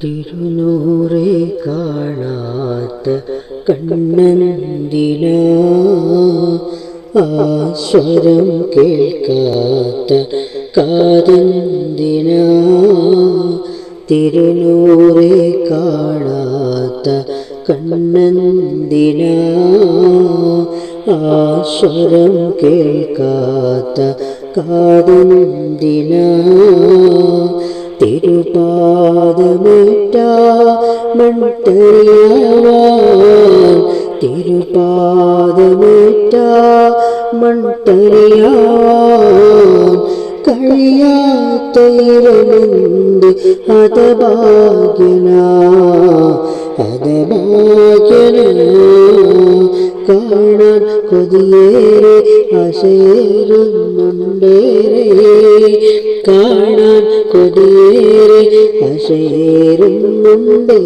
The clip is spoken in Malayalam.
തിരുനൂറെ കാണാത്ത കണ്ണന്തിന ആശ്വരം കേൾക്കാത്ത കാതന്തിന തിരുനൂറെ കാണാത്ത കണ്ണന്തിന ആശ്വരം കേൾക്കാത്ത കാതന്തിന തിരുപാദമേറ്റ മൺതരിയാവാൻ തിരുപാദമേറ്റ മൺതരിയാവാൻ കഴിയാത്ത ഇവനെന്ത് ഹതഭാഗ്യന. ഹതഭാഗ്യന. കാണാൻ കൊതിയേറെ അശയേറുന്നുണ്ടേറെ കാണാൻ കൊതിയേറെ അശയേറുന്നുണ്ടേ